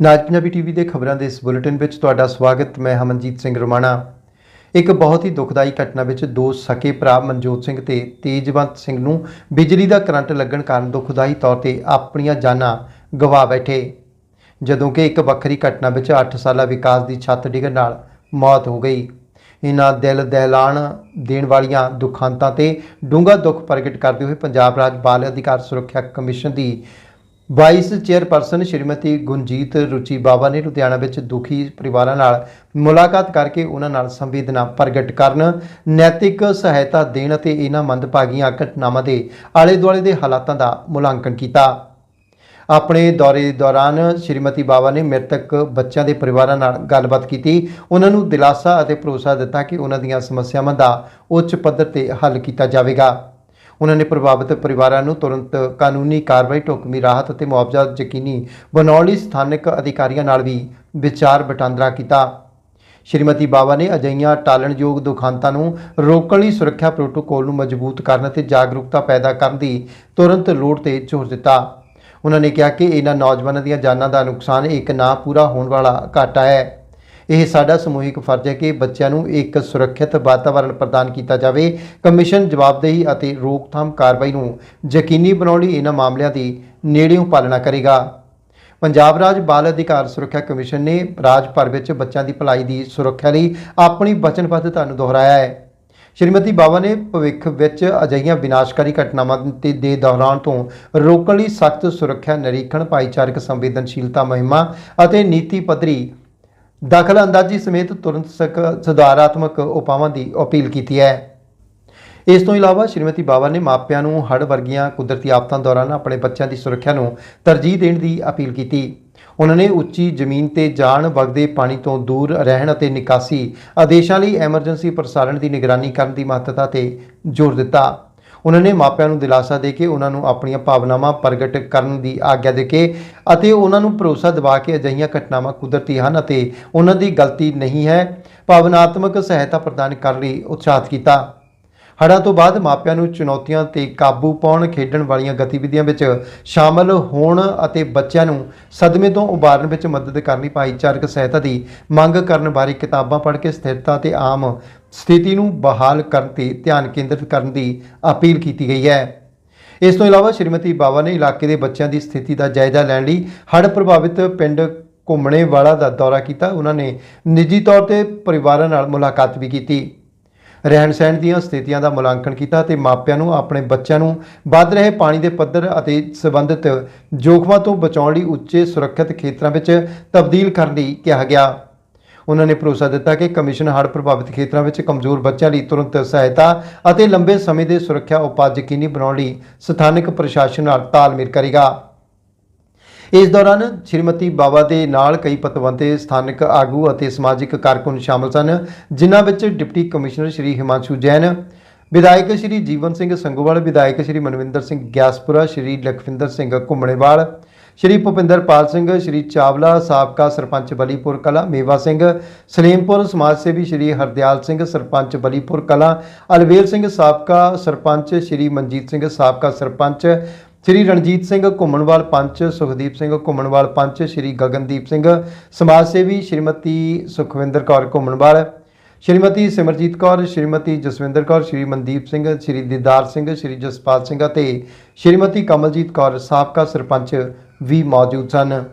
ਨਾਜ Punjabi TV ਦੇ ਖਬਰਾਂ ਦੇ ਇਸ ਬੁਲੇਟਿਨ ਵਿੱਚ ਤੁਹਾਡਾ ਸਵਾਗਤ, ਮੈਂ ਹਮਨਜੀਤ ਸਿੰਘ ਰਮਾਣਾ। ਇੱਕ ਬਹੁਤ ਹੀ ਦੁਖਦਾਈ ਘਟਨਾ ਵਿੱਚ ਦੋ ਸਕੇ ਭਰਾ ਮਨਜੋਤ ਸਿੰਘ ਤੇ ਤੇਜਵੰਤ ਸਿੰਘ ਨੂੰ ਬਿਜਲੀ ਦਾ ਕਰੰਟ ਲੱਗਣ ਕਾਰਨ ਦੁਖਦਾਈ ਤੌਰ ਤੇ ਆਪਣੀਆਂ ਜਾਨਾਂ ਗਵਾ ਬੈਠੇ। ਜਦੋਂ ਕਿ ਇੱਕ ਵੱਖਰੀ ਘਟਨਾ ਵਿੱਚ 8 ਸਾਲਾ ਵਿਕਾਸ ਦੀ ਛੱਤ ਡਿੱਗਣ ਨਾਲ ਮੌਤ ਹੋ ਗਈ। ਇਹਨਾਂ ਦਿਲ ਦਹਿਲਾਣ ਦੇਣ ਵਾਲੀਆਂ ਦੁਖਾਂਤਾਂ ਤੇ ਡੂੰਘਾ ਦੁੱਖ ਪ੍ਰਗਟ ਕਰਦੇ ਹੋਏ ਪੰਜਾਬ ਰਾਜ ਬਾਲ ਅਧਿਕਾਰ ਸੁਰੱਖਿਆ ਕਮਿਸ਼ਨ ਦੀ ਵਾਈਸ ਚੇਅਰਪਰਸਨ ਸ਼੍ਰੀਮਤੀ ਗੁੰਜੀਤ ਰੁਚੀ ਬਾਵਾ ਨੇ ਲੁਧਿਆਣਾ ਵਿੱਚ ਦੁਖੀ ਪਰਿਵਾਰਾਂ ਨਾਲ ਮੁਲਾਕਾਤ ਕਰਕੇ ਉਹਨਾਂ ਨਾਲ ਸੰਵੇਦਨਾ ਪ੍ਰਗਟ ਕਰਨ, ਨੈਤਿਕ ਸਹਾਇਤਾ ਦੇਣ ਅਤੇ ਇਹਨਾਂ ਮੰਦਭਾਗੀਆਂ ਘਟਨਾਵਾਂ ਦੇ ਆਲੇ ਦੁਆਲੇ ਦੇ ਹਾਲਾਤਾਂ ਦਾ ਮੁਲਾਂਕਣ ਕੀਤਾ। ਆਪਣੇ ਦੌਰੇ ਦੌਰਾਨ ਸ਼੍ਰੀਮਤੀ ਬਾਵਾ ਨੇ ਮ੍ਰਿਤਕ ਬੱਚਿਆਂ ਦੇ ਪਰਿਵਾਰਾਂ ਨਾਲ ਗੱਲਬਾਤ ਕੀਤੀ। ਉਹਨਾਂ ਨੂੰ ਦਿਲਾਸਾ ਅਤੇ ਭਰੋਸਾ ਦਿੱਤਾ ਕਿ ਉਹਨਾਂ ਦੀਆਂ ਸਮੱਸਿਆਵਾਂ ਦਾ ਉੱਚ ਪੱਧਰ ਤੇ ਹੱਲ ਕੀਤਾ ਜਾਵੇਗਾ। ਉਹਨਾਂ ਨੇ ਪ੍ਰਭਾਵਿਤ ਪਰਿਵਾਰਾਂ ਨੂੰ ਤੁਰੰਤ ਕਾਨੂੰਨੀ ਕਾਰਵਾਈ, ਢੁਕਵੀਂ ਰਾਹਤ ਅਤੇ ਮੁਆਵਜ਼ਾ ਯਕੀਨੀ ਬਣਾਉਣ ਲਈ ਸਥਾਨਕ ਅਧਿਕਾਰੀਆਂ ਨਾਲ ਵੀ ਵਿਚਾਰ ਵਟਾਂਦਰਾ ਕੀਤਾ। ਸ਼੍ਰੀਮਤੀ ਬਾਵਾ ਨੇ ਅਜਈਆਂ ਟਾਲਣਯੋਗ ਦੁਖਾਂਤਾਂ ਨੂੰ ਰੋਕਣ ਲਈ ਸੁਰੱਖਿਆ ਪ੍ਰੋਟੋਕੋਲ ਨੂੰ ਮਜ਼ਬੂਤ ਕਰਨ ਅਤੇ ਜਾਗਰੂਕਤਾ ਪੈਦਾ ਕਰਨ ਦੀ ਤੁਰੰਤ ਲੋੜ ਤੇ ਜ਼ੋਰ ਦਿੱਤਾ। ਉਹਨਾਂ ਨੇ ਕਿਹਾ ਕਿ ਇਹਨਾਂ ਨੌਜਵਾਨਾਂ ਦੀਆਂ ਜਾਨਾਂ ਦਾ ਨੁਕਸਾਨ ਇੱਕ ਨਾ ਪੂਰਾ ਹੋਣ ਵਾਲਾ ਘਾਟਾ ਹੈ। ਇਹ ਸਾਡਾ ਸਮੂਹਿਕ ਫਰਜ਼ ਹੈ ਕਿ ਬੱਚਿਆਂ ਨੂੰ ਇੱਕ ਸੁਰੱਖਿਅਤ ਵਾਤਾਵਰਣ ਪ੍ਰਦਾਨ ਕੀਤਾ ਜਾਵੇ, ਕਮਿਸ਼ਨ ਜਵਾਬਦੇਹੀ ਅਤੇ ਰੋਕਥਾਮ ਕਾਰਵਾਈ ਨੂੰ ਯਕੀਨੀ ਬਣਾਉਣ ਲਈ ਇਹਨਾਂ ਮਾਮਲਿਆਂ ਦੀ ਨੇੜਿਓਂ ਪਾਲਣਾ ਕਰੇਗਾ। ਪੰਜਾਬ ਰਾਜ ਬਾਲ ਅਧਿਕਾਰ ਸੁਰੱਖਿਆ ਕਮਿਸ਼ਨ ਨੇ ਰਾਜ ਭਰ ਵਿੱਚ ਬੱਚਿਆਂ ਦੀ ਭਲਾਈ ਦੀ ਸੁਰੱਖਿਆ ਲਈ ਆਪਣੀ ਵਚਨਬੱਧਤਾ ਨੂੰ ਦੁਹਰਾਇਆ ਹੈ। ਸ਼੍ਰੀਮਤੀ ਬਾਵਾ ਨੇ ਭਵਿੱਖ ਵਿੱਚ ਅਜਿਹੀਆਂ ਵਿਨਾਸ਼ਕਾਰੀ ਘਟਨਾਵਾਂ ਤੇ ਦੇ ਦੌਰਾਨ ਤੋਂ ਰੋਕਣ ਲਈ ਸਖਤ ਸੁਰੱਖਿਆ ਨਿਰੀਖਣ, ਭਾਈਚਾਰਕ ਸੰਵੇਦਨਸ਼ੀਲਤਾ ਮੁਹਿੰਮਾਂ ਅਤੇ ਨੀਤੀ ਪੱਧਰੀ ਦਖਲ ਅੰਦਾਜ਼ੀ ਸਮੇਤ ਤੁਰੰਤ ਸਕ- ਸੁਧਾਰਾਤਮਕ ਉਪਾਵਾਂ ਦੀ ਅਪੀਲ ਕੀਤੀ ਹੈ। ਇਸ ਤੋਂ ਇਲਾਵਾ ਸ਼੍ਰੀਮਤੀ ਬਾਵਾ ਨੇ ਮਾਪਿਆਂ ਨੂੰ ਹੜ੍ਹ ਵਰਗੀਆਂ ਕੁਦਰਤੀ ਆਫਤਾਂ ਦੌਰਾਨ ਆਪਣੇ ਬੱਚਿਆਂ ਦੀ ਸੁਰੱਖਿਆ ਨੂੰ ਤਰਜੀਹ ਦੇਣ ਦੀ ਅਪੀਲ ਕੀਤੀ। ਉਹਨਾਂ ਨੇ ਉੱਚੀ ਜ਼ਮੀਨ ਤੇ ਜਾਣ ਵਗਦੇ ਪਾਣੀ ਤੋਂ ਦੂਰ ਰਹਿਣ ਅਤੇ ਨਿਕਾਸੀ ਆਦੇਸ਼ਾਂ ਲਈ ਐਮਰਜੈਂਸੀ ਪ੍ਰਸਾਰਣ ਦੀ ਨਿਗਰਾਨੀ ਕਰਨ ਦੀ ਮਹੱਤਤਾ ਤੇ ਜ਼ੋਰ ਦਿੱਤਾ। ਉਹਨਾਂ ਨੇ ਮਾਪਿਆਂ ਨੂੰ ਦਿਲਾਸਾ ਦੇ ਕੇ ਉਹਨਾਂ ਨੂੰ ਆਪਣੀਆਂ ਭਾਵਨਾਵਾਂ ਪ੍ਰਗਟ ਕਰਨ ਦੀ ਆਗਿਆ ਦੇ ਕੇ ਅਤੇ ਉਹਨਾਂ ਨੂੰ ਭਰੋਸਾ ਦਿਵਾ ਕੇ ਅਜਿਹੀਆਂ ਘਟਨਾਵਾਂ ਕੁਦਰਤੀ ਹਨ ਅਤੇ ਉਹਨਾਂ ਦੀ ਗਲਤੀ ਨਹੀਂ ਹੈ, ਭਾਵਨਾਤਮਕ ਸਹਾਇਤਾ ਪ੍ਰਦਾਨ ਕਰਨ ਲਈ ਉਤਸ਼ਾਹਿਤ ਕੀਤਾ। ਹੜ੍ਹਾਂ ਤੋਂ ਬਾਅਦ ਮਾਪਿਆਂ ਨੂੰ ਚੁਣੌਤੀਆਂ ਤੇ ਕਾਬੂ ਪਾਉਣ, ਖੇਡਣ ਵਾਲੀਆਂ ਗਤੀਵਿਧੀਆਂ ਵਿੱਚ ਸ਼ਾਮਲ ਹੋਣ ਅਤੇ ਬੱਚਿਆਂ ਨੂੰ ਸਦਮੇ ਤੋਂ ਉਭਾਰਨ ਵਿੱਚ ਮਦਦ ਕਰਨ ਲਈ ਭਾਈਚਾਰਕ ਸਹਾਇਤਾ ਦੀ ਮੰਗ ਕਰਨ ਬਾਰੇ ਕਿਤਾਬਾਂ ਪੜ੍ਹ ਕੇ ਸਥਿਰਤਾ ਤੇ ਆਮ ਸਥਿਤੀ ਨੂੰ ਬਹਾਲ ਕਰਨ ਤੇ ਧਿਆਨ ਕੇਂਦਰਿਤ ਕਰਨ ਦੀ ਅਪੀਲ ਕੀਤੀ ਗਈ ਹੈ। ਇਸ ਤੋਂ ਇਲਾਵਾ ਸ਼੍ਰੀਮਤੀ ਬਾਵਾ ਨੇ ਇਲਾਕੇ ਦੇ ਬੱਚਿਆਂ ਦੀ ਸਥਿਤੀ ਦਾ ਜਾਇਜ਼ਾ ਲੈਣ ਲਈ ਹੜ੍ਹ ਪ੍ਰਭਾਵਿਤ ਪਿੰਡ ਘੁੰਮਣੇ ਵਾਲਾ ਦਾ ਦੌਰਾ ਕੀਤਾ। ਉਹਨਾਂ ਨੇ ਨਿੱਜੀ ਤੌਰ ਤੇ ਪਰਿਵਾਰਾਂ ਨਾਲ ਮੁਲਾਕਾਤ ਵੀ ਕੀਤੀ। ਰਹਿਣ ਸਹਿਣ ਦੀਆਂ ਸਥਿਤੀਆਂ ਦਾ ਮੁਲਾਂਕਣ ਕੀਤਾ ਤੇ ਮਾਪਿਆਂ ਨੂੰ ਆਪਣੇ ਬੱਚਿਆਂ ਨੂੰ ਵੱਧ ਰਹੇ ਪਾਣੀ ਦੇ ਪੱਧਰ ਅਤੇ ਸੰਬੰਧਿਤ ਜੋਖਮਾਂ ਤੋਂ ਬਚਾਉਣ ਲਈ ਉੱਚੇ ਸੁਰੱਖਿਅਤ ਖੇਤਰਾਂ ਵਿੱਚ ਤਬਦੀਲ ਕਰਨ ਲਈ ਕਿਹਾ ਗਿਆ। ਉਹਨਾਂ ਨੇ ਭਰੋਸਾ ਦਿੱਤਾ ਕਿ ਕਮਿਸ਼ਨ ਹੜ੍ਹ ਪ੍ਰਭਾਵਿਤ ਖੇਤਰਾਂ ਵਿੱਚ ਕਮਜ਼ੋਰ ਬੱਚਿਆਂ ਲਈ ਤੁਰੰਤ ਸਹਾਇਤਾ ਅਤੇ ਲੰਬੇ ਸਮੇਂ ਦੇ ਸੁਰੱਖਿਆ ਉਪਾਅ ਯਕੀਨੀ ਬਣਾਉਣ ਲਈ ਸਥਾਨਕ ਪ੍ਰਸ਼ਾਸਨ ਨਾਲ ਤਾਲਮੇਲ ਕਰੇਗਾ। ਇਸ ਦੌਰਾਨ ਸ਼੍ਰੀਮਤੀ ਬਾਵਾ ਦੇ ਨਾਲ ਕਈ ਪਤਵੰਤੇ, ਸਥਾਨਕ ਆਗੂ ਅਤੇ ਸਮਾਜਿਕ ਕਾਰਕੁਨ ਸ਼ਾਮਲ ਸਨ, ਜਿਨ੍ਹਾਂ ਵਿੱਚ ਡਿਪਟੀ ਕਮਿਸ਼ਨਰ ਸ਼੍ਰੀ ਹਿਮਾਂਸ਼ੂ ਜੈਨ, ਵਿਧਾਇਕ ਸ਼੍ਰੀ ਜੀਵਨ ਸਿੰਘ ਸੰਗੋਵਾਲ, ਵਿਧਾਇਕ ਸ਼੍ਰੀ ਮਨਵਿੰਦਰ ਸਿੰਘ ਗਿਆਸਪੁਰਾ, ਸ਼੍ਰੀ ਲਖਵਿੰਦਰ ਸਿੰਘ ਘੁੰਮਣੇਵਾਲ ਸ਼੍ਰੀ ਭੁਪਿੰਦਰਪਾਲ ਸਿੰਘ, ਸ਼੍ਰੀ ਚਾਵਲਾ ਸਾਬਕਾ ਸਰਪੰਚ ਬਲੀਪੁਰ ਕਲਾ, ਮੇਵਾ ਸਿੰਘ, ਸਲੀਮਪੁਰ ਸਮਾਜ ਸੇਵੀ ਸ਼੍ਰੀ ਹਰਦਿਆਲ ਸਿੰਘ, ਸਰਪੰਚ ਬਲੀਪੁਰ ਕਲਾ, ਅਲਵੇਲ ਸਿੰਘ ਸਾਬਕਾ ਸਰਪੰਚ, ਸ਼੍ਰੀ ਮਨਜੀਤ ਸਿੰਘ ਸਾਬਕਾ ਸਰਪੰਚ, ਸ਼੍ਰੀ ਰਣਜੀਤ ਸਿੰਘ ਘੁੰਮਣਵਾਲ ਪੰਚ, ਸੁਖਦੀਪ ਸਿੰਘ ਘੁੰਮਣਵਾਲ ਪੰਚ, ਸ਼੍ਰੀ ਗਗਨਦੀਪ ਸਿੰਘ ਸਮਾਜ ਸੇਵੀ, ਸ਼੍ਰੀਮਤੀ ਸੁਖਵਿੰਦਰ ਕੌਰ ਘੁੰਮਣਵਾਲ, ਸ਼੍ਰੀਮਤੀ ਸਿਮਰਜੀਤ ਕੌਰ, ਸ਼੍ਰੀਮਤੀ ਜਸਵਿੰਦਰ ਕੌਰ, ਸ਼੍ਰੀ ਮਨਦੀਪ ਸਿੰਘ, ਸ਼੍ਰੀ ਦੀਦਾਰ ਸਿੰਘ, ਸ਼੍ਰੀ ਜਸਪਾਲ ਸਿੰਘ ਅਤੇ ਸ਼੍ਰੀਮਤੀ ਕਮਲਜੀਤ ਕੌਰ ਸਾਬਕਾ ਸਰਪੰਚ ਵੀ ਮੌਜੂਦ ਸਨ।